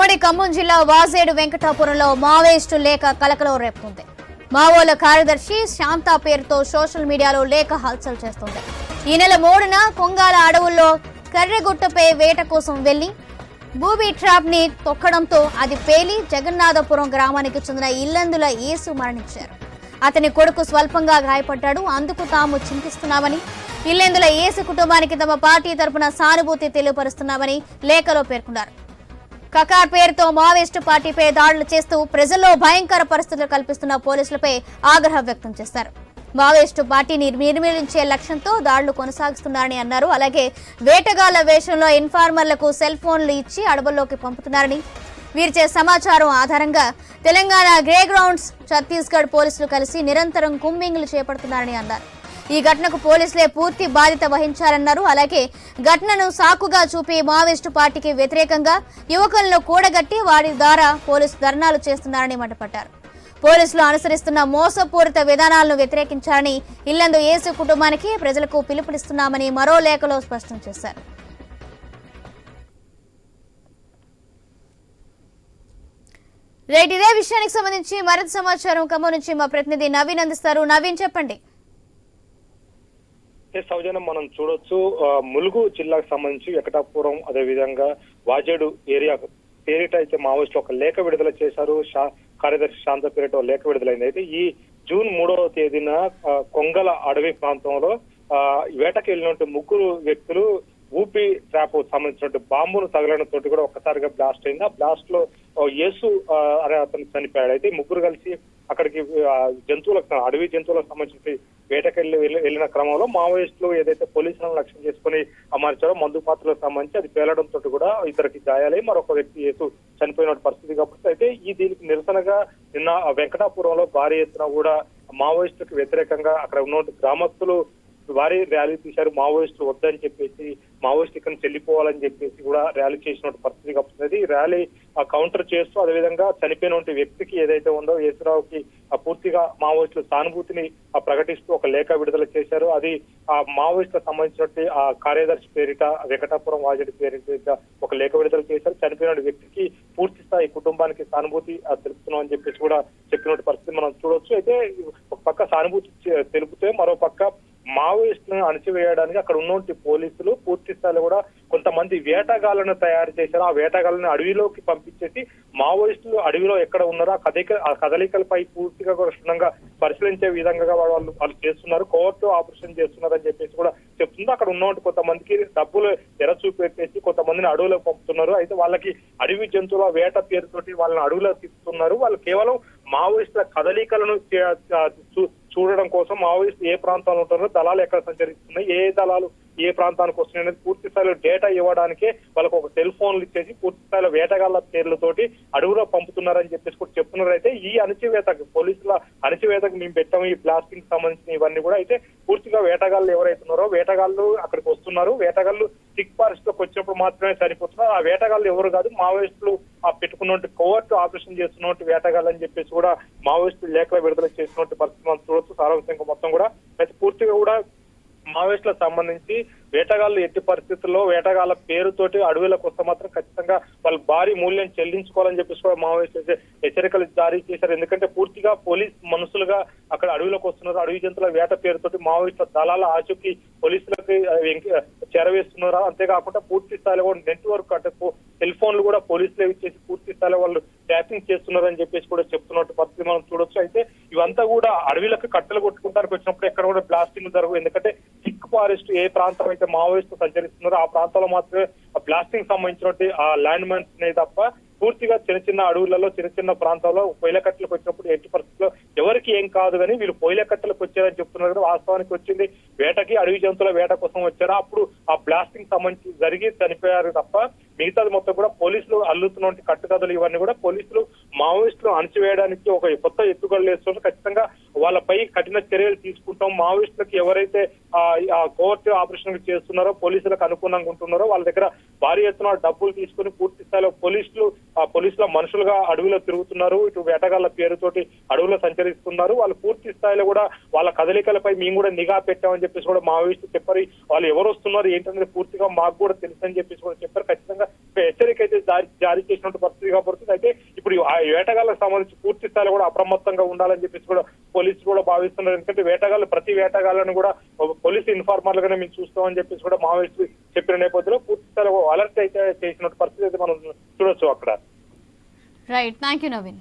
ఉమ్మడి ఖమ్మం జిల్లా వాజేడు వెంకటాపురంలో మావోయిస్టు లేఖ కలకలం రేపుతుంది. మావోల కార్యదర్శి శాంతా పేరుతో సోషల్ మీడియాలో లేఖ హల్చల్ చేస్తుంది. ఈ నెల మూడున కొంగాల అడవుల్లో కర్రెగుట్టపై వేట కోసం వెళ్ళి భూమి ట్రాప్ని తొక్కడంతో అది పేలి జగన్నాథపురం గ్రామానికి చెందిన ఇల్లందుల యేసు మరణించారు. అతని కొడుకు స్వల్పంగా గాయపడ్డాడు. అందుకు తాము చింతిస్తున్నామని ఇల్లెందుల ఏసు కుటుంబానికి తమ పార్టీ తరపున సానుభూతి తెలియపరుస్తున్నామని లేఖలో పేర్కొన్నారు. కకార్ పేరుతో మావోయిస్టు పార్టీపై దాడులు చేస్తూ ప్రజల్లో భయంకర పరిస్థితులు కల్పిస్తున్న పోలీసులపై ఆగ్రహం వ్యక్తం చేశారు. మావోయిస్టు పార్టీని నిర్మూలించే లక్ష్యంతో దాడులు కొనసాగిస్తున్నారని అన్నారు. అలాగే వేటగాళ్ళ వేషంలో ఇన్ఫార్మర్లకు సెల్ ఫోన్లు ఇచ్చి అడవుల్లోకి పంపుతున్నారని వీరిచే సమాచారం ఆధారంగా తెలంగాణ గ్రే గ్రౌండ్స్ ఛత్తీస్గఢ్ పోలీసులు కలిసి నిరంతరం కుంబింగ్లు చేపడుతున్నారని అన్నారు. ఈ ఘటనకు పోలీసులే పూర్తి బాధ్యత వహించారన్నారు. అలాగే ఘటనను సాకుగా చూపి మావోయిస్టు పార్టీకి వ్యతిరేకంగా యువకులను కూడగట్టి వారి ద్వారా పోలీసు ధర్నాలు చేస్తున్నారని మండిపడ్డారు. పోలీసులు అనుసరిస్తున్న మోసపూరిత విధానాలను వ్యతిరేకించారని ఇల్లందు ఏసు కుటుంబానికి ప్రజలకు పిలుపునిస్తున్నామని మరో లేఖలో స్పష్టం చేశారు. రైట్ ఇదే విషయానికి సంబంధించి మరింత సమాచారం. ఖమ్మం నుంచి మా ప్రతినిధి నవీన్ అందిస్తారు. నవీన్ చెప్పండి. సౌజన్యం మనం చూడొచ్చు. ఆ, ములుగు జిల్లాకు సంబంధించి వెంకటాపురం అదే విధంగా వాజేడు ఏరియా పేరిట అయితే మావోయిస్టులు ఒక లేఖ విడుదల చేశారు. శా- కార్యదర్శి శాంత పేరిట లేఖ విడుదలైంది. అయితే ఈ జూన్ మూడవ తేదీన కొంగల అడవి ప్రాంతంలో ఆ, వేటకి వెళ్ళినటువంటి ముగ్గురు వ్యక్తులు ఊపి ట్రాప్ సంబంధించినటువంటి బాంబును తగలడంతో తోటి కూడా ఒక్కసారిగా బ్లాస్ట్ అయింది. ఆ బ్లాస్ట్లో యేసు అనే అతను చనిపోయాడు. అయితే ముగ్గురు కలిసి అక్కడికి జంతువులకు అడవి జంతువులకు సంబంధించిన వేటకెళ్ళి వెళ్ళి- వెళ్ళిన క్రమంలో మావోయిస్టులు ఏదైతే పోలీసులను లక్ష్యం చేసుకుని అమర్చారో మందు పాత్రలకు సంబంధించి అది పేలడంతో కూడా ఇద్దరికి గాయాలై మరొక వ్యక్తి యేసు చనిపోయిన పరిస్థితి కాబట్టి అయితే ఈ దీనికి నిరసనగా నిన్న వెంకటాపురంలో భారీ ఎత్తున కూడా మావోయిస్టులకు వ్యతిరేకంగా అక్కడ ఉన్నటువంటి గ్రామస్తులు భారీ ర్యాలీ తీశారు మావోయిస్టులు వద్దని చెప్పేసి మావోయిస్ట్ ఇక్కడ చెల్లిపోవాలని చెప్పేసి కూడా ర్యాలీ చేసిన పరిస్థితి కప్పుతుంది ర్యాలీ ఆ కౌంటర్ చేస్తూ అదేవిధంగా చనిపోయిన వ్యక్తికి ఏదైతే ఉందో యేసురావుకి ఆ పూర్తిగా మావోయిస్టుల సానుభూతిని ఆ ప్రకటిస్తూ ఒక లేఖ విడుదల చేశారు. అది ఆ మావోయిస్టులకు సంబంధించినటువంటి ఆ కార్యదర్శి పేరిట వెంకటాపురం వాజడి పేరిట ఒక లేఖ విడుదల చేశారు. చనిపోయిన వ్యక్తికి పూర్తి స్థాయి కుటుంబానికి సానుభూతి తెలుపుతున్నాం అని చెప్పేసి కూడా చెప్పినటువంటి పరిస్థితి మనం చూడొచ్చు. అయితే ఒక పక్క సానుభూతి తెలుపుతే మరో పక్క మావోయిస్టులను అణచివేయడానికి అక్కడ ఉన్నటువంటి పోలీసులు పూర్తి స్థాయిలో కూడా కొంతమంది వేటగాళ్ళను తయారు చేశారు. ఆ వేటగాళ్ళను అడవిలోకి పంపించేసి మావోయిస్టులు అడవిలో ఎక్కడ ఉన్నారో ఆ కదలిక ఆ కదలికలపై పూర్తిగా కూడా క్షుణ్ణంగా పరిశీలించే విధంగా వాళ్ళు వాళ్ళు చేస్తున్నారు. కోర్టు ఆపరేషన్ చేస్తున్నారని చెప్పేసి కూడా చెప్తుంది. అక్కడ ఉన్నటువంటి కొంతమందికి డబ్బులు ఎర చూపెట్టేసి కొంతమందిని అడవులకు పంపుతున్నారు. అయితే వాళ్ళకి అడవి జంతువుల వేట పేరుతోటి వాళ్ళని అడవిలో తిప్పుతున్నారు. వాళ్ళు కేవలం మావోయిస్టుల కదలికలను చూడడం కోసం మావోయిస్ట్ ఏ ప్రాంతాల్లో ఉంటారో దళాలు ఎక్కడ సంచరిస్తున్నాయి ఏ దళాలు ఏ ప్రాంతానికి వస్తున్నాయి అనేది పూర్తి స్థాయిలో డేటా ఇవ్వడానికే వాళ్ళకు ఒక సెల్ ఫోన్లు ఇచ్చేసి పూర్తి స్థాయిలో వేటగాళ్ళ పేర్లతోటి అడవులో పంపుతున్నారని చెప్పేసి కూడా చెప్తున్నారైతే ఈ అణచివేతకు పోలీసుల అణచివేతకు మేము పెట్టాము ఈ బ్లాస్టింగ్ సంబంధించిన ఇవన్నీ కూడా. అయితే పూర్తిగా వేటగాళ్ళు ఎవరైతే ఉన్నారో వేటగాళ్ళు అక్కడికి వస్తున్నారు. వేటగాళ్ళు సిక్ ఫారెస్ట్లోకి వచ్చినప్పుడు మాత్రమే సరిపోతున్నారు ఆ వేటగాళ్ళు ఎవరు కాదు మావోయిస్టులు ఆ పెట్టుకున్నట్టు కోవర్ట్ ఆపరేషన్ చేస్తున్నట్టు వేటగాళ్ళు అని చెప్పేసి కూడా మావోయిస్టులు లేఖలు విడుదల చేసినట్టు పరిస్థితి మనం చూడొచ్చు. సారాంశంగా మొత్తం కూడా. అయితే పూర్తిగా కూడా మావోయిస్టులకు సంబంధించి వేటగాళ్ళు ఎట్టి పరిస్థితుల్లో వేటగాళ్ళ పేరుతోటి అడవులకు వస్తే మాత్రం ఖచ్చితంగా వాళ్ళు భారీ మూల్యం చెల్లించుకోవాలని చెప్పేసి కూడా మావోయిస్టులు హెచ్చరికలు జారీ చేశారు. ఎందుకంటే పూర్తిగా పోలీస్ మనుషులుగా అక్కడ అడవిలోకి వస్తున్నారు. అడవి జంతువుల వేట పేరుతోటి మావోయిస్టుల దళాల ఆచూకీ పోలీసులకి చేరవేస్తున్నారు? అంతేకాకుండా పూర్తి స్థాయిలో కూడా నెట్వర్క్ అంటే సెల్ ఫోన్లు కూడా పోలీసులే ఇచ్చేసి పూర్తి స్థాయిలో వాళ్ళు ట్యాపింగ్ చేస్తున్నారని చెప్పేసి కూడా చెప్తున్నట్టు పరిస్థితి మనం చూడొచ్చు. అయితే ఇవంతా కూడా అడవిలకు కట్టెలు కొట్టుకుంటానికి వచ్చినప్పుడు ఎక్కడ కూడా బ్లాస్టింగ్ జరగవు. ఎందుకంటే ఫారెస్ట్ ఏ ప్రాంతం అయితే మావోయిస్టు సంచరిస్తున్నారో ఆ ప్రాంతంలో మాత్రమే ఆ బ్లాస్టింగ్ సంబంధించినటువంటి ఆ ల్యాండ్ మైన్స్ ఉన్నాయి తప్ప పూర్తిగా చిన్న చిన్న అడవులలో చిన్న చిన్న ప్రాంతాల్లో పొయ్యిల వచ్చినప్పుడు ఎట్టి పరిస్థితుల్లో ఎవరికి ఏం కాదు కానీ వీళ్ళు పొయ్యిల వచ్చారని చెప్తున్నారు కదా వాస్తవానికి వచ్చింది. వేటకి అడవి జంతువుల వేట కోసం వచ్చారు. అప్పుడు ఆ బ్లాస్టింగ్ సంబంధించి జరిగి చనిపోయారు తప్ప మిగతాది మొత్తం కూడా పోలీసులు అల్లుతున్నటువంటి కట్టుకథలు ఇవన్నీ కూడా పోలీసులు మావోయిస్టులు అణచివేయడానికి ఒక కొత్త ఎత్తుగడలు వేస్తున్నారు. ఖచ్చితంగా వాళ్ళపై కఠిన చర్యలు తీసుకుంటాం. మావోయిస్టులకు ఎవరైతే కోర్టు ఆపరేషన్ చేస్తున్నారో పోలీసులకు అనుకూలంగా ఉంటున్నారో వాళ్ళ దగ్గర భారీ ఎత్తున డబ్బులు తీసుకుని పూర్తి స్థాయిలో పోలీసులు పోలీసుల మనుషులుగా అడవిలో తిరుగుతున్నారు. ఇటు వేటగాళ్ళ పేరుతోటి అడవిలో సంచరిస్తున్నారు. వాళ్ళు పూర్తి స్థాయిలో కూడా వాళ్ళ కదలికలపై మేము కూడా నిఘా పెట్టామని చెప్పేసి కూడా మావోయిస్టు చెప్పారు. వాళ్ళు ఎవరు వస్తున్నారు ఏంటనేది పూర్తిగా మాకు కూడా తెలుసు అని చెప్పేసి కూడా చెప్పారు. ఖచ్చితంగా హెచ్చరిక అయితే జారీ చేసినట్టు పరిస్థితి కాబట్టి అయితే ఇప్పుడు ఆ వేటగాళ్ళకు సంబంధించి పూర్తి స్థాయిలో కూడా అప్రమత్తంగా ఉండాలని చెప్పేసి కూడా పోలీసులు కూడా భావిస్తున్నారు. ఎందుకంటే వేటగాళ్ళు ప్రతి వేటగాళ్ళను కూడా పోలీసు ఇన్ఫార్మర్లుగానే మేము చూస్తామని చెప్పేసి కూడా మావోయిస్టులు చెప్పిన నేపథ్యంలో పూర్తి స్థాయిలో అలర్ట్ అయితే చేసినట్టు పరిస్థితి అయితే మనం చూడొచ్చు అక్కడ. Right thank you Naveen